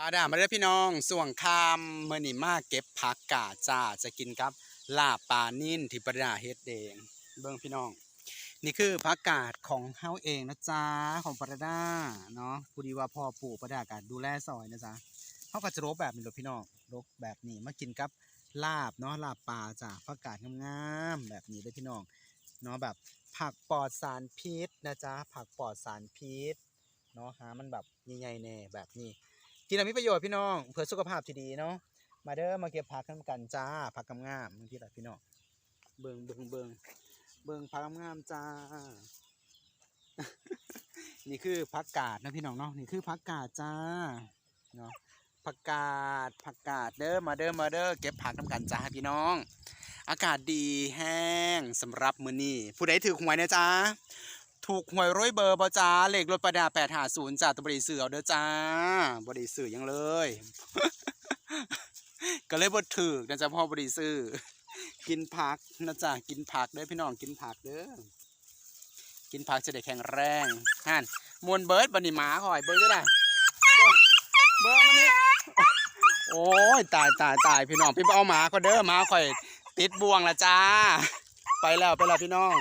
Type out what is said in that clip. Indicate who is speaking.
Speaker 1: ปลาดามาเด้อพี่น้องส่วงคามเมื่อนี่มาเก็บผักกาดจ้าจะกินครับลาบปลานิ่นที่ปลาดาเฮ็ดเองเบิ่งพี่น้อง นี่คือผักกาดของเฮาเองนะจ๊ะของปลาดาเนาะผู้ดีว่าพ่อปู่ปลาดากาดดูแลซอยนะจ๊ะเฮาก็จะรบแบบนี้เลยพี่น้องรบแบบนี้มากินกับลาบเนาะลาบปลาจ้ะผักกาดงามๆแบบนี้เลยพี่น้องเนาะแบบผักปลอดสารพิษนะจ๊ะผักปลอดสารพิษเนาะหามันแบบใหญ่ๆแน่แบบนี้ กินแล้วมีประโยชน์พี่น้อง เพื่อสุขภาพที่ดีเนาะมาเด้อมาเก็บผักกันกันจ้าผักกำงามบางทีแหละพี่น้องเบิงเบิงเบิงเบิงผักกำงามจ้า นี่คือผักกาดนะพี่น้องเนาะนี่คือผักกาดจ้าเนาะผักกาดผักกาดเด้อมาเด้อมาเด้อเก็บผักกันกันจ้าพี่น้อง อากาศดีแห้งสำหรับมื้อนี้ผู้ใดถือหวยนะจ้า ถูกหวยร้อยเบอร์บจ้าเลขรถประดาแปดหาศูนย์จากตบริสื่อเอาเด้อจ้าบริสื่อยังเลย ก็เลยบดถือนะจ๊ะพ่อบริสื่อกินผักนะจ๊ะกินผักเด้อพี่น้องกินผักเด้อกินผักจะได้แข็งแรงฮั่นมวนเบิร์ดบันนี่หมาคอยเบิร์ดก็ได้เบิร์ดมันนี่โอ้ยตายตายตายพี่น้องพี่ไปเอาหมาก็เด้อหมาคอยติดบ่วงละจ้า ไปแล้วไปแล้วพี่น้อง